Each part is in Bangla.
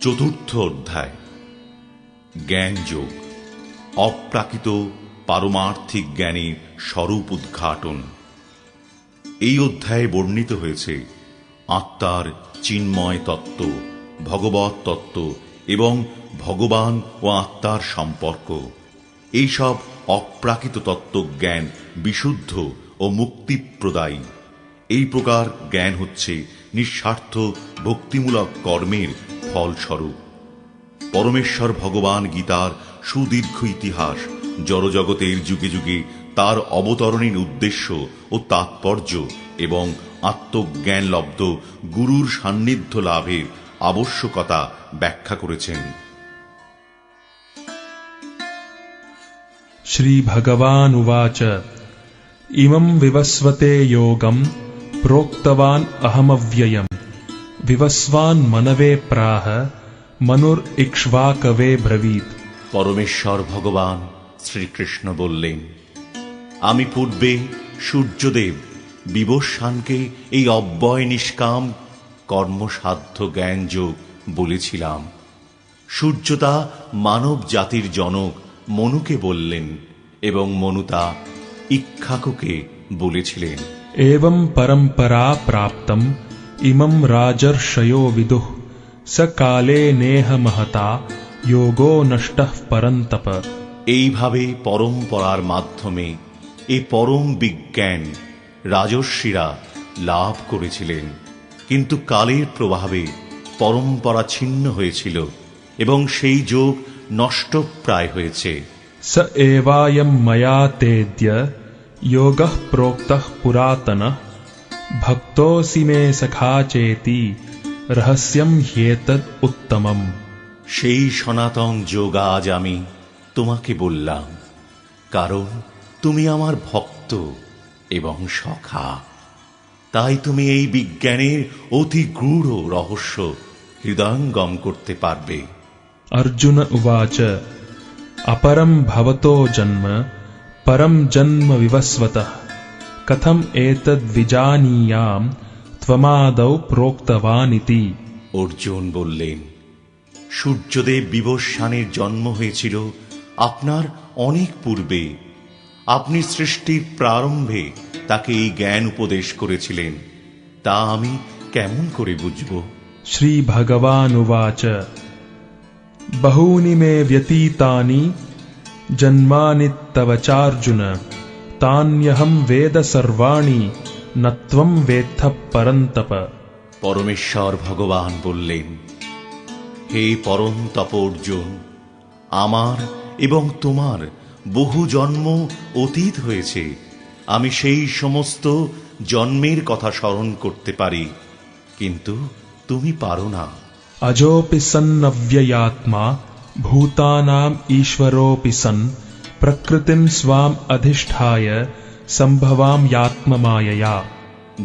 চতুর্থ অধ্যায়। জ্ঞানযোগ। অপ্রাকৃত পারমার্থিক জ্ঞানের স্বরূপ উদ্ঘাটন। এই অধ্যায়ে বর্ণিত হয়েছে আত্মার চিন্ময় তত্ত্ব ভগবত তত্ত্ব এবং ভগবান ও আত্মার সম্পর্ক। এইসব অপ্রাকৃত তত্ত্বজ্ঞান বিশুদ্ধ ও মুক্তিপ্রদায়ী। এই প্রকার জ্ঞান হচ্ছে নিঃস্বার্থ, ভক্তিমূলক কর্মের ফলস্বরূপ পরমেশ্বর ভগবান গীতার সুদীর্ঘ ইতিহাস জড়জগতের যুগে যুগে তার অবতরণের উদ্দেশ্য ও তাৎপর্য এবং আত্মজ্ঞানলব্ধ গুরুর সান্নিধ্য লাভের আবশ্যকতা ব্যাখ্যা করেছেন श्रीभगवानुवाच इमं विवस्वते योगम् प्रोक्तवान् अहमव्ययम् বিভস্বান মনবে প্রাহ মনুর ইক্ষ্বাকবে ব্রবীত পরমেশ্বর ভগবান শ্রীকৃষ্ণ বললেন আমি পূর্বে সূর্যদেব বিবস্বানকে এই অব্যয় নিষ্কাম কর্মসাধ্য জ্ঞানযোগ বলেছিলাম। সূর্যতা মানব জাতির জনক মনুকে বললেন এবং মনুতা ইক্ষাকুকে বলেছিলেন। এবং পরম্পরা প্রাপ্তম इमं राजर्षयो विदुः स काले नेह महता योगो नष्टः परन्तप এইভাবে পরম্পরার মাধ্যমে এ পরম বিজ্ঞান রাজস্বীরা লাভ করেছিলেন কিন্তু কালের প্রভাবে পরম্পরা ছিন্ন হয়েছিল এবং সেই যোগ নষ্টপ্রায় হয়েছে स एवायं मया तेद्य योगः प्रोक्तः पुरातनः ভক্তোসি মে সখা চেতি রহস্যম হেত উত্তম সেই সনাতন যোগ আজ আমি তোমাকে বললাম কারণ তুমি আমার ভক্ত এবং সখা। তাই তুমি এই বিজ্ঞানের অতি গূঢ় রহস্য হৃদয়ঙ্গম করতে পারবে। অর্জুন উবাচ অপরম ভবতো জন্ম পরম জন্ম বিবস্বতঃ। कथम् एतद्विजानीयाम् त्वमादौ प्रोक्तवानिति অর্জুন বললেন সূর্যদেব বিবস্বানের জন্ম হয়েছিল আপনার অনেক পূর্বে আপনি সৃষ্টির প্রারম্ভে তাকে এই জ্ঞান উপদেশ করেছিলেন তা আমি কেমন করে বুঝব श्रीभगवानुवाच बहूनि मे व्यतीतानि जन्मानि तव चार्जुन तान्यहं তান্যহম বেদ সর্বাণী নত্বম বেথ পরন্তপ পরমেশ্বর ভগবান বললেন হে পরম অর্জুন আমার এবং তোমার বহু জন্ম অতীত হয়েছে। আমি সেই সমস্ত জন্মের কথা স্মরণ করতে পারি কিন্তু তুমি পারো না। অজোপি সন্নব্যয়াত্মা ভূতানাম ঈশ্বরোপি সন্ प्रकृतिं स्वाम् अधिष्ठाय सम्भवां यात्ममायया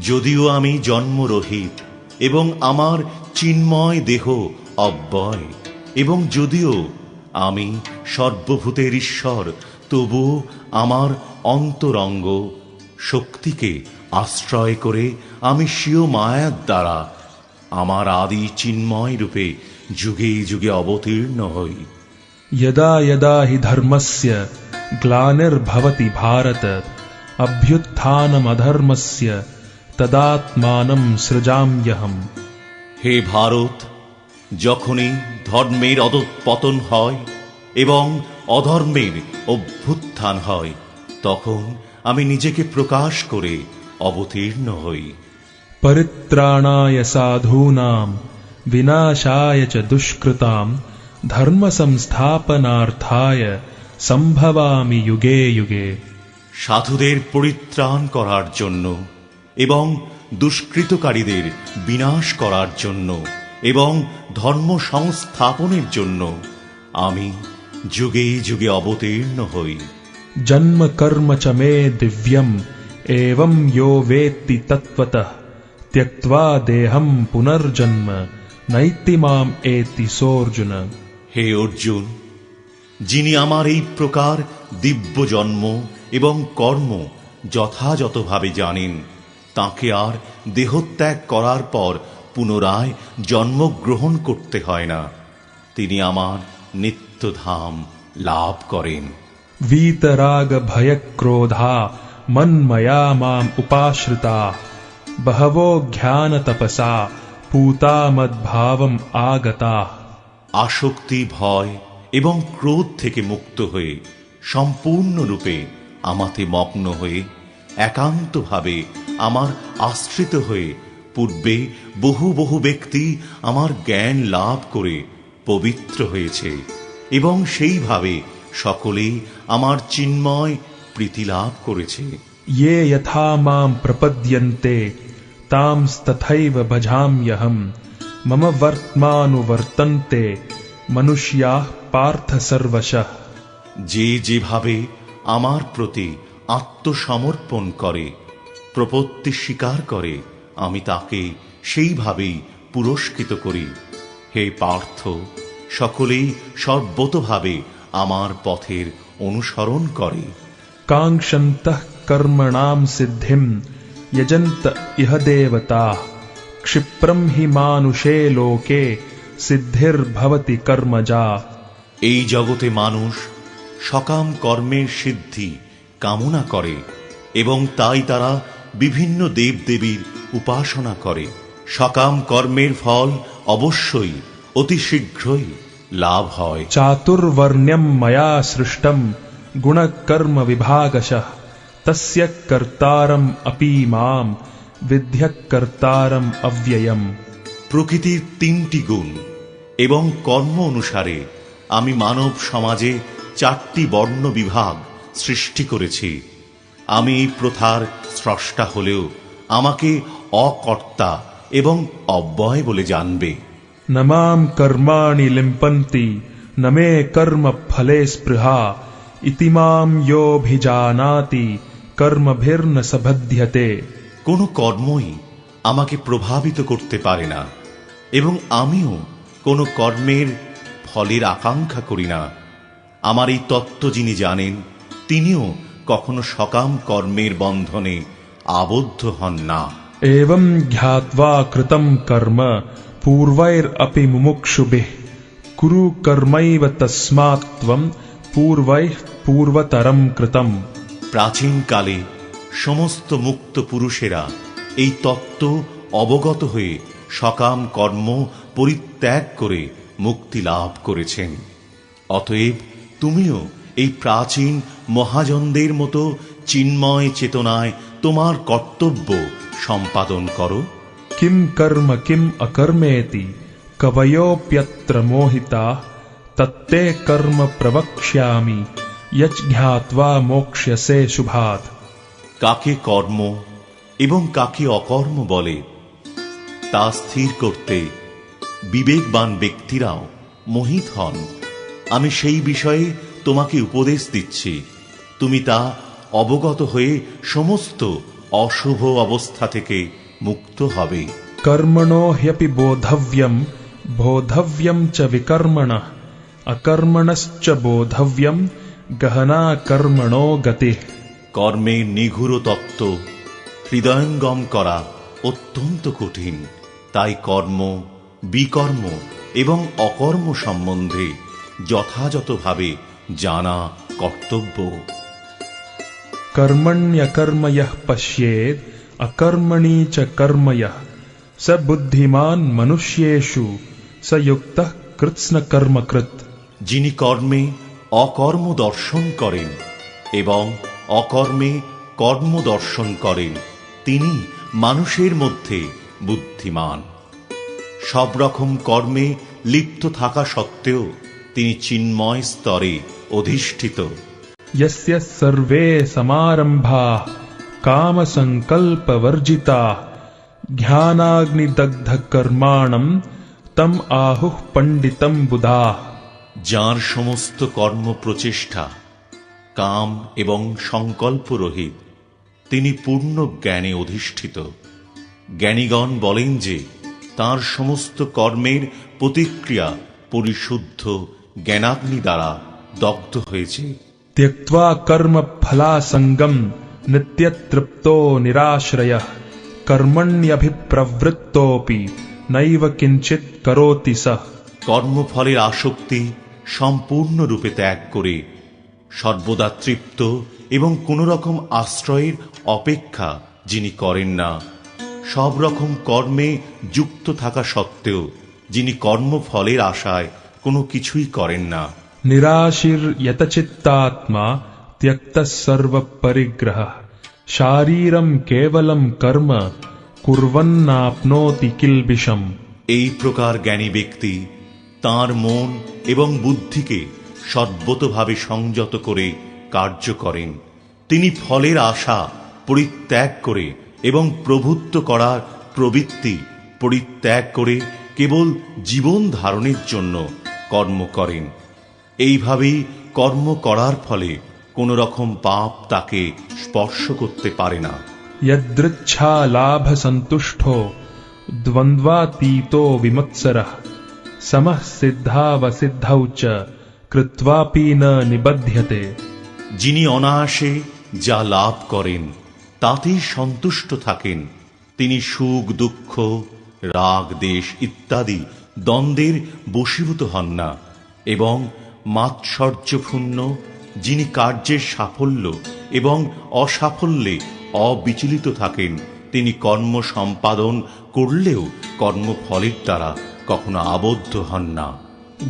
যদিও আমি জন্মরহিত এবং আমার চিন্ময় দেহ অব্যয় এবং যদিও আমি সর্বভূতের ঈশ্বর তবু আমার অন্তরঙ্গ শক্তিকে আশ্রয় করে আমি স্বীয় মায়ার দ্বারা আমার আদি চিন্ময় রূপে যুগে যুগে অবতীর্ণ হই यदा यदा हि धर्मस्य ग्लानिर्भवति भारत अभ्युत्थानमधर्मस्य तदात्मानं सृजाम्यहम् হে ভারত যখনই ধর্মের অধঃপতন হয় এবং অধর্মের অভ্যুত্থান হয় তখন আমি নিজেকে প্রকাশ করে অবতীর্ণ হই परित्राणाय साधूनां विनाशाय च दुष्कृतां धर्मसंस्थापनार्थाय সম্ভবামি যুগে যুগে। সাধুদের পরিত্রাণ করার জন্য এবং দুষ্কৃতকারীদের বিনাশ করার জন্য এবং ধর্ম সংস্থাপনের জন্য আমি যুগে যুগে অবতীর্ণ হই। জন্ম কর্ম চ মে দিব্যম এবং ইো বেত্তি তৎত্বত ত্যক্তা দেহম পুনর্জন্ম। নৈতি মাম এতি সোর্জুন। হে অর্জুন যিনি আমার এই প্রকার দিব্য জন্ম এবং কর্ম যথাযথভাবে জানেন তাকে আর দেহত্যাগ করার পর পুনরায় জন্মগ্রহণ করতে হয় না তিনি আমার নিত্যধাম লাভ করেন वीतरागभयक्रोधा मन्मया माम् उपाश्रिता बहवो ज्ञानतपसा पूता मद्भावम् आगता আসক্তি ভয় এবং ক্রোধ থেকে মুক্ত হয়ে সম্পূর্ণরূপে আমাতে মগ্ন হয়ে একান্তভাবে আমার আশ্রিত হয়ে পূর্বে বহু বহু ব্যক্তি আমার জ্ঞান লাভ করে পবিত্র হয়েছে এবং সেইভাবে সকলেই আমার চিন্ময় প্রীতি লাভ করেছে। ইয়ে যথা মাম প্রপদ্যন্তে তাম তথৈব ভজাম্যহম, মম বর্তমানুবর্তন্তে মনুষ্যা পার্থ সর্বশ। যে যেভাবে আমার প্রতি আত্মসমর্পণ করে প্রপত্তি স্বীকার করে আমি তাকে সেইভাবেই পুরস্কৃত করি। হে পার্থ সকলেই সর্বতভাবে আমার পথের অনুসরণ করে। কাঙ্ক্ষন্ত কর্মণাম সিদ্ধিম যজন্ত ইহ দেবতা। ক্ষিপ্রম হি মানুষে লোকে সিদ্ধের ভবতি কর্ম যা এই জগতে মানুষ সকাম কর্মের সিদ্ধি কামনা করে এবং তাই তারা বিভিন্ন দেবদেবীর উপাসনা করে। সকাম কর্মের ফল অবশ্যই অতি শীঘ্রই লাভ হয়। চাতুর্ণ্যম ময়া সৃষ্টম গুণকর্ম বিভাগশ। তস্য কর্তারম অপি মাম বিধ্যকর্তারম অব্যয়ম। প্রকৃতির তিনটি গুণ এবং কর্ম অনুসারে আমি মানব সমাজে চারটি বর্ণ বিভাগ সৃষ্টি করেছি। আমি এই প্রথার স্রষ্টা হলেও আমাকে অকর্তা এবং অব্যয় বলে জানবে। নমাম কর্মাণি লিম্পন্তি নমে কর্ম ফলে স্পৃহা ইতিমাম যোভিজানাতি কর্মভির্ন সভ্যতে কোনো কর্মই আমাকে প্রভাবিত করতে পারে না এবং আমিও কোনো কর্মের ফলের আকাঙ্ক্ষা করি না। আমার এই তত্ত্ব যিনি জানেন তিনিও কখনো সকাম কর্মের বন্ধনে আবদ্ধ হন না। এবং জ্ঞাত্বা কৃতম কর্ম পূর্বের অপি মুমুক্ষুবিহ কুরু কর্মৈব তস্মাত্বম পূর্বৈঃ পূর্বতরম কৃতম। প্রাচীনকালে সমস্ত মুক্ত পুরুষেরা এই তত্ত্ব অবগত হয়ে সকাম কর্ম পরিত্যাগ করে মুক্তি লাভ করেছেন। অতএব তুমিও এই প্রাচীন মহাজনদের মতো চিন্ময় চেতনায় তোমার কর্তব্য সম্পাদন করো। কিম কর্ম কিম অকর্মেতি কবয়োপ্যত্র মোহিতা তত্তে কর্ম প্রবক্ষ্যামি ইয়জ্ঞাত্বা মোক্ষ্যসে শুভাত কাকে কর্ম? এবং কাকে অকর্ম বলে তা স্থির করতে বিবেকবান ব্যক্তিরাও মোহিত হন। আমি সেই বিষয়ে তোমাকে উপদেশ দিচ্ছি। তুমি তা অবগত হয়ে সমস্ত অশুভ অবস্থা থেকে মুক্ত হবে। কর্মণোহ্যাপি বোধব্যম বোধব্যম চ বিকর্মণ অকর্মণশ্চ বোধব্যম গহনা কর্মণো গতি। কর্মে নিঘুর তত্ত্ব হৃদয়ঙ্গম করা অত্যন্ত কঠিন। তাই কর্ম বিকর্ম এবং অকর্ম সম্বন্ধে যথাযথভাবে জানা কর্তব্য। কর্মণ্যকর্ময় পশ্যে অকর্মণি চ কর্ময়। বুদ্ধিমান মনুষ্যেষু সযুক্ত কৃৎস্ন কর্মকৃত যিনি কর্মে অকর্ম দর্শন করেন এবং অকর্মে কর্ম দর্শন করেন। তিনি মানুষের মধ্যে বুদ্ধিমান সব রকম কর্মে লিপ্ত থাকা সত্ত্বেও তিনি চিন্ময় স্তরে অধিষ্ঠিত यस्य सर्वे समारम्भाः कामसङ्कल्पवर्जिताः ज्ञानाग्निदग्धकर्माणम् तम् आहुः पण्डितम् बुधाः যার সমস্ত কর্ম প্রচেষ্টা কাম এবং সংকল্প রহিত তিনি পূর্ণ জ্ঞানে অধিষ্ঠিত। জ্ঞানীগণ বলেন যে তার সমস্ত কর্মের প্রতিক্রিয়া পরিশুদ্ধ জ্ঞানাগ্নি দ্বারা দগ্ধ হয়েছে। ত্যক্তা কর্ম ফলাসঙ্গম নিত্যতৃপ্ত নিরাশ্রয় কর্মণ্যভিপ্রবৃত্তপি নৈব কিঞ্চিত করোতি সহ কর্মফলের আসক্তি সম্পূর্ণরূপে ত্যাগ করে সর্বদা তৃপ্ত এবং কোনো রকম আশ্রয়ের অপেক্ষা যিনি করেন না। সব রকম কর্মে যুক্ত থাকা সত্ত্বেও যিনি কর্মফলের আশায় কোনো কিছুই করেন না। নিরাশির ইয়তচিত্তাত্মা ত্যক্ত সর্বপরিগ্রহ। শারীরম কেবলম কর্ম কুর্বন্নাপ্নোতি কিলবিষম এই প্রকার জ্ঞানী ব্যক্তি তার মন এবং বুদ্ধিকে সর্বতভাবে সংযত করে কার্য করেন। তিনি ফলের আশা পরিত্যাগ করে এবং প্রভুত্ব করার প্রবৃত্তি পরিত্যাগ করে কেবল জীবন ধারণের জন্য কর্ম করেন। এইভাবেই কর্ম করার ফলে কোন রকম পাপ তাকে স্পর্শ করতে পারে না। ইয়দৃচ্ছা লাভ সন্তুষ্ট দ্বন্দ্বাতীত বিমৎসর। সমঃ সিদ্ধাবসিদ্ধৌ চ কৃত্বাপি ন নিবধ্যতে। যিনি অনায়াসে যা লাভ করেন, তাতেই সন্তুষ্ট থাকেন। তিনি সুখ, দুঃখ, রাগ, দেশ ইত্যাদি দ্বন্দ্বের বশীভূত হন না এবং মাৎসর্যপূর্ণ, যিনি কার্যের সাফল্য এবং অসাফল্যে অবিচলিত থাকেন, তিনি কর্ম সম্পাদন করলেও কর্মফলের দ্বারা কখনো আবদ্ধ হন না।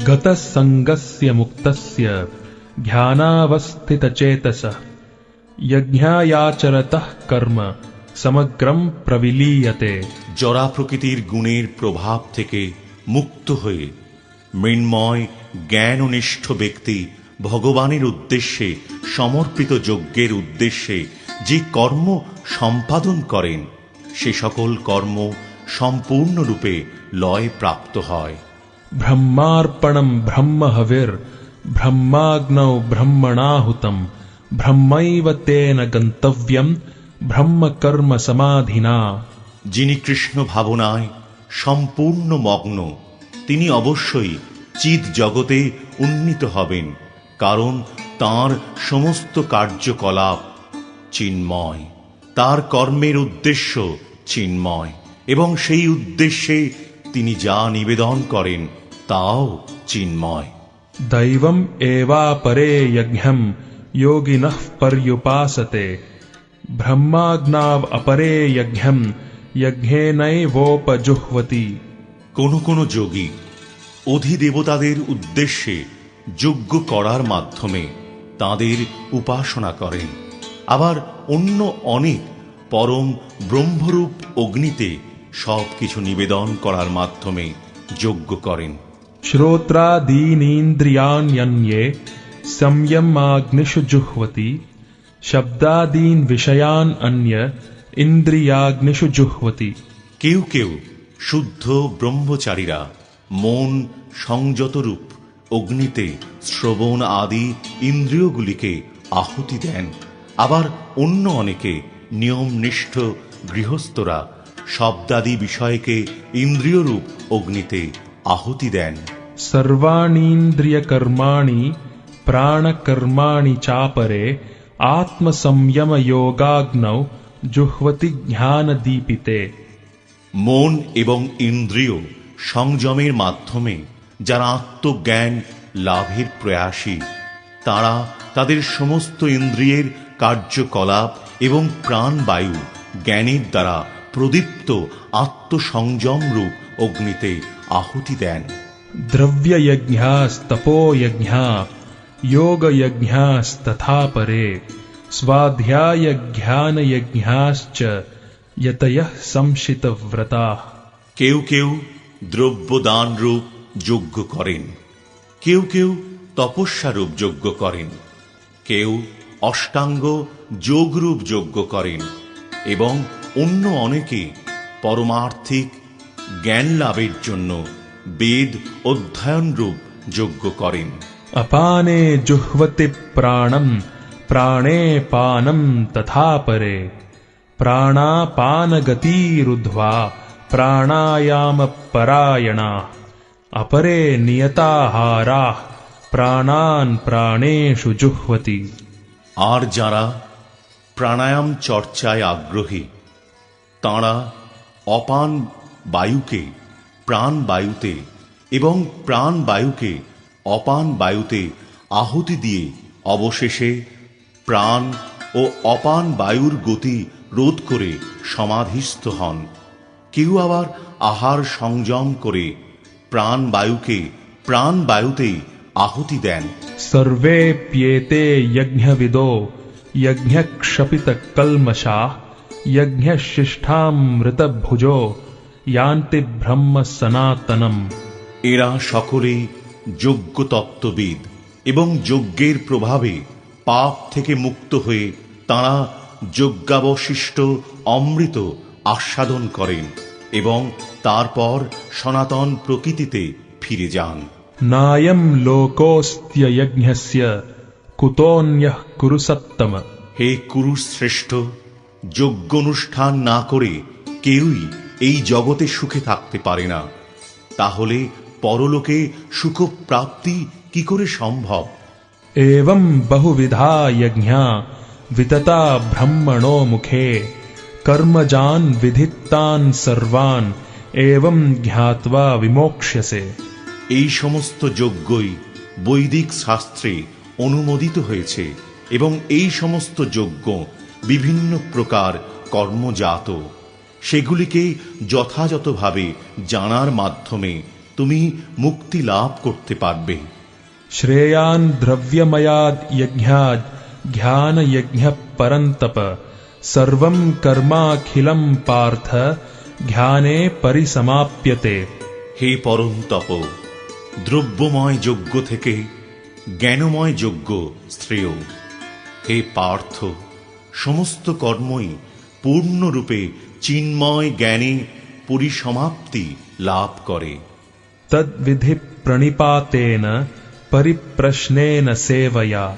গতসঙ্গস্য মুক্ত ध्यानावस्थितचेतसः यज्ञायाचरतः कर्म समग्रं प्रविलीयते জরা প্রকৃতির গুণের প্রভাব থেকে মুক্ত হয়ে মৃন্ময় জ্ঞাননিষ্ঠ ব্যক্তি ভগবানের উদ্দেশ্যে সমর্পিত যজ্ঞের উদ্দেশ্যে যে কর্ম সম্পাদন করেন সে সকল কর্ম সম্পূর্ণরূপে লয় প্রাপ্ত হয় ब्रह्मार्पणम् ब्रह्महविर् ब्रह्माग्नौ ब्रह्मणाहुतम् ब्रह्मैव तेन गन्तव्यम् ब्रह्मकर्म समाधिना যিনি কৃষ্ণ ভাবনায় সম্পূর্ণ মগ্ন তিনি অবশ্যই চিত জগতে উন্নীত হবেন কারণ তার সমস্ত কার্যকলাপ চিন্ময় তার কর্মের উদ্দেশ্য চিন্ময় এবং সেই উদ্দেশ্যে তিনি যা নিবেদন করেন তাও চিন্ময় दैवम् एवापरे यज्ञम् योगिनः पर्युपासते ब्रह्माग्नाव अपरे यज्ञम् यज्ञेनैवोपजुह्वति কোন কোন যোগী অধিদেবতাদের উদ্দেশ্যে যজ্ঞ করার মাধ্যমে তাদের উপাসনা করেন আবার অন্য অনেক পরম ব্রহ্মরূপ অগ্নিতে সব কিছু নিবেদন করার মাধ্যমে যজ্ঞ করেন श्रोत्रादीनीन्द्रियाण्यन्ये संयमाग्निषु जुह्वति शब्दादीन् विषयान् अन्य इन्द्रियाग्निषु जुह्वति কেউ কেউ শুদ্ধ ব্রহ্মচারীরা মন সংযতরূপ অগ্নিতে শ্রবণ আদি ইন্দ্রিয়গুলিকে আহুতি দেন আবার অন্য অনেকে নিয়মনিষ্ঠ গৃহস্থরা শব্দাদি বিষয়কে ইন্দ্রিয়রূপ অগ্নিতে আহুতি দেন सर्वाणीन्द्रियकर्माणि प्राणकर्माणि चापरे आत्मसंयमयोगाग्नौ जुह्वति ज्ञानदीपिते মন এবং ইন্দ্রিয় সংযমের মাধ্যমে যারা আত্মজ্ঞান লাভের প্রয়াসী তারা তাদের সমস্ত ইন্দ্রিয়ের কার্যকলাপ এবং প্রাণবায়ু জ্ঞানের দ্বারা প্রদীপ্ত আত্মসংযম রূপ অগ্নিতে আহুতি দেন द्रव्ययज्ञास्तपोयज्ञा योगयज्ञास्तथा परे स्वाध्यायज्ञानयज्ञाश्च यतयः संशितव्रताः কেউ কেউ দ্রব্যদান রূপ যজ্ঞ করেন কেউ কেউ তপস্যারূপ যজ্ঞ করেন কেউ অষ্টাঙ্গ যোগরূপ যজ্ঞ করেন এবং অন্য অনেকে পরমার্থিক জ্ঞান লাভের জন্য বেদ অধ্যয়নরূপ যোগ্য করেন। অপানে জুহ্বতে প্রাণম প্রাণে পানম তথা পরে প্রাণাপান গতিরুধ্বা প্রাণায়াম পরায়ণা। অপরে নিয়তাহারা প্রাণান প্রাণেষু জুহ্বতি। আর যারা প্রাণায়াম চর্চায় আগ্রহী তাঁরা অপান বায়ুকে প্রাণ বায়ুতে এবং প্রাণ বায়ুকে অপান বায়ুতে আহুতি দিয়ে অবশেষে প্রাণ ও অপান বায়ুর গতি রোধ করে সমাধিস্থ হন। কেউ আবার আহার সংযম করে প্রাণ প্রাণবায়ুকে প্রাণবায়ুতেই আহুতি দেন। সর্বে প্যেতে যজ্ঞবিদো যজ্ঞক্ষপিত কলমশা যজ্ঞশিষ্ঠামৃতভুজো ইয়ান্তে ব্রহ্ম সনাতনম এরা সকলে যোগ্য তত্ত্ববিদ এবং যজ্ঞের প্রভাবে পাপ থেকে মুক্ত হয়ে তাঁরা যজ্ঞাবশিষ্ট অমৃত আস্বাদন করেন এবং তারপর সনাতন প্রকৃতিতে ফিরে যান। নায়ম লোকস্ত্যযজ্ঞস্য কুতোন্যঃ কুরুসত্তম হে কুরুশ্রেষ্ঠ যজ্ঞ অনুষ্ঠান না করে কেউই এই জগতে সুখে থাকতে পারে না। তাহলে পরলোকে সুখ প্রাপ্তি কি করে সম্ভব? এবং বহুবিধা ইজ্ঞা বিততা ব্রহ্মণো মুখে কর্মজান বিধিত্তান সর্বান এবং জ্ঞাতা বিমোক্ষ্যসে। এই সমস্ত যজ্ঞই বৈদিক শাস্ত্রে অনুমোদিত হয়েছে এবং এই সমস্ত যজ্ঞ বিভিন্ন প্রকার কর্মজাত। সেগুলিকে যথাযথভাবে জানার মাধ্যমে তুমি মুক্তি লাভ করতে পারবে। শ্রেয়ান দ্রব্যময়াদ যজ্ঞাদ জ্ঞান যজ্ঞ পরন্তপ। সর্বম কর্মাখিলম পার্থ ধ্যানে পরিসমাপ্যতে। হে পরন্তপ দ্রব্যময় যজ্ঞ থেকে জ্ঞানময় যজ্ঞ শ্রেয়। হে পার্থ সমস্ত কর্মই পূর্ণরূপে চিন্ময় জ্ঞানে পরিসমাপ্তি লাভ করে। তদ্বিধি প্রণিপাতেন পরিপ্রশ্নেন সেবয়া।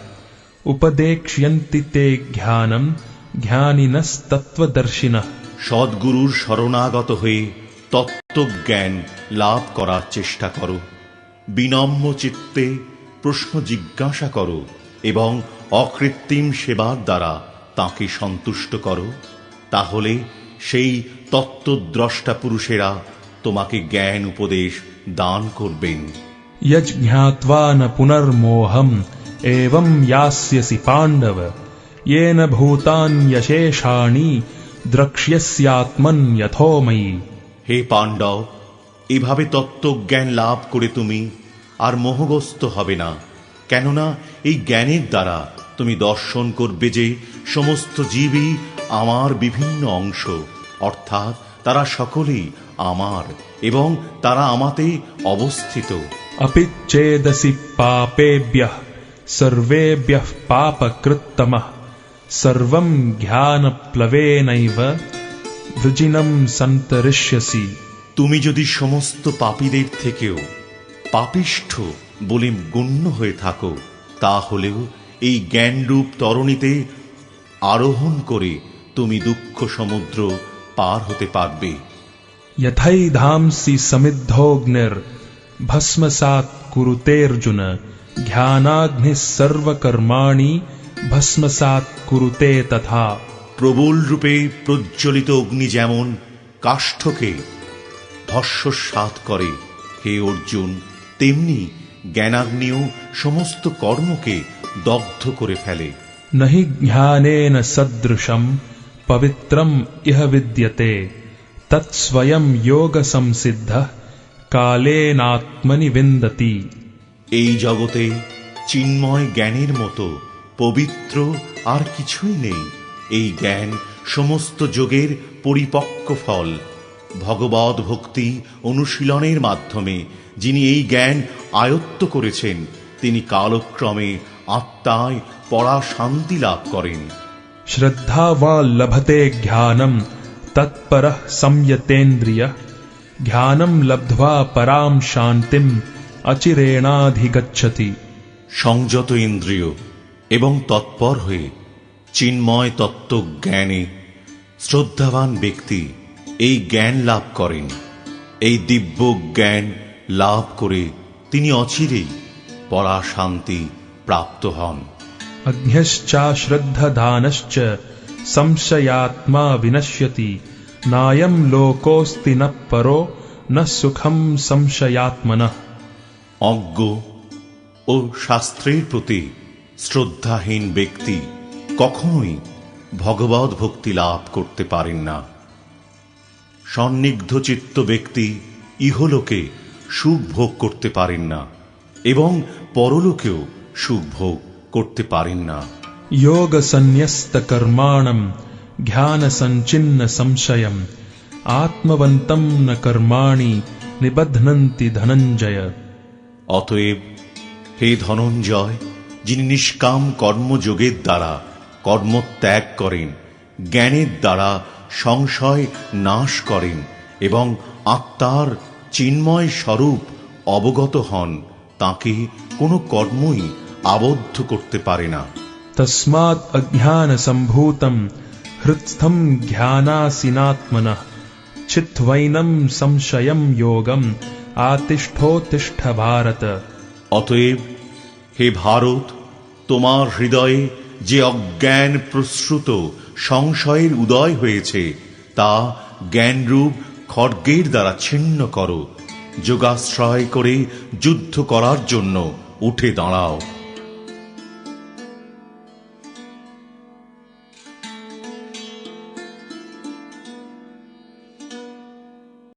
উপদেক্ষ্যন্তি তে জ্ঞানম জ্ঞানিনস্তত্ত্বদর্শিন। সদ্গুরুর শরণাগত হয়ে তত্ত্বজ্ঞান লাভ করার চেষ্টা করো। বিনম্র চিত্তে প্রশ্ন জিজ্ঞাসা করো এবং অকৃত্রিম সেবার দ্বারা তাকে সন্তুষ্ট করো। তাহলে সেই তত্ত্বদ্রষ্টা পুরুষেরা তোমাকে জ্ঞান উপদেশ দান করবেন यज्ज्ञात्वा न पुनर्मोहम् एवम् यास्यसि पाण्डव येन भूतान्यशेषाणि द्रक्ष्यस्यात्मन् यथोमयि হে পাণ্ডব এভাবে তত্ত্বজ্ঞান লাভ করে তুমি আর মোহগ্রস্ত হবে না কেননা এই জ্ঞানের দ্বারা তুমি দর্শন করবে যে সমস্ত জীবই আমার বিভিন্ন অংশ অর্থাৎ তারা সকলেই আমার এবং তারা আমাতেই অবস্থিত। অপিচ্ছেদসি পাপেভ্যঃ সর্বেভ্যঃ পাপকৃত্তমঃ জ্ঞানপ্লবেনৈব বৃজিনম সন্তরিষ্যসি। তুমি যদি সমস্ত পাপীদের থেকেও পাপিষ্ঠ বলে গণ্য হয়ে থাকো তাহলেও এই জ্ঞানরূপ তরণীতে আরোহণ করে তুমি দুঃখ সমুদ্র পার হতে পারবে। যথাই ধামসি সমিদ্ধগ্নির ভস্মসাত কুরুতের্জুন জ্ঞানাগ্নি সর্বকর্মাণি ভস্মসাত কুরুতে তথা প্রবল রূপে প্রজ্বলিত অগ্নি যেমন কাষ্ঠকে ভস্মসাত করে হে অর্জুন তেমনি জ্ঞানাগ্নিও সমস্ত কর্মকে দগ্ধ করে ফেলে। নহি জ্ঞানেন সদৃশম पवित्रम् इह विद्यते तत्स्वयम् योगसंसिद्धः कालेनात्मनि विन्दति এই জগতে চিন্ময় জ্ঞানের মতো পবিত্র আর কিছুই নেই এই জ্ঞান সমস্ত যোগের পরিপক্ক ফল ভগবদ ভক্তি অনুশীলনের মাধ্যমে যিনি এই জ্ঞান আয়ত্ত করেছেন তিনি কালক্রমে আত্মায় পড়া শান্তি লাভ করেন श्रद्धावा लभते ज्ञानम् तत्परः संयतेन्द्रियः ज्ञानम् लब्ध्वा पराम् शान्तिम् अचिरेणाधिगच्छति সংযত ইন্দ্রিয় এবং তৎপর হয়ে চিন্ময় তত্ত্ব জ্ঞানে শ্রদ্ধাবান ব্যক্তি এই জ্ঞান লাভ করেন এই দিব্য জ্ঞান লাভ করে তিনি অচিরেই পরা শান্তি প্রাপ্ত হন अज्ञश्चाश्रद्धधानश्च संशयात्मा विनश्यति नायम् लोकोऽस्ति न परो न सुखम संशयात्मनः অজ্ঞ ও শাস্ত্রের প্রতি শ্রদ্ধাহীন ব্যক্তি কখনোই ভগবত ভক্তি লাভ করতে পারেন না সন্নিগ্ধ চিত্ত ব্যক্তি ইহলোকে সুখ ভোগ করতে পারেন না এবং পরলোকেও সুখ ভোগ করতে পারেন না। যোগ সন্ন্যস্ত কর্মাণম ধ্যান সঞ্চিন্ন সংশয়ম আত্মবন্তম ন কর্মাণি নিবধনন্তি ধনঞ্জয় অতএব হে ধনঞ্জয় যিনি নিষ্কাম কর্মযোগের দ্বারা কর্ম ত্যাগ করেন জ্ঞানের দ্বারা সংশয় নাশ করেন এবং আত্মার চিন্ময় স্বরূপ অবগত হন তাকে কোনো কর্মই আবদ্ধ করতে পারে না। তসমাত অজ্ঞান সম্ভূতম হৃৎস্থম জ্ঞানাসীনাত্মন চিত্বৈনম সংশয়ম যোগম আতিষ্ঠোতিষ্ঠ ভারত। অতএব হে ভারত তোমার হৃদয়ে যে অজ্ঞান প্রসূত সংশয়ের উদয় হয়েছে তা জ্ঞানরূপ খড়গের দ্বারা ছিন্ন করো। যোগাশ্রয় করে যুদ্ধ করার জন্য উঠে দাঁড়াও।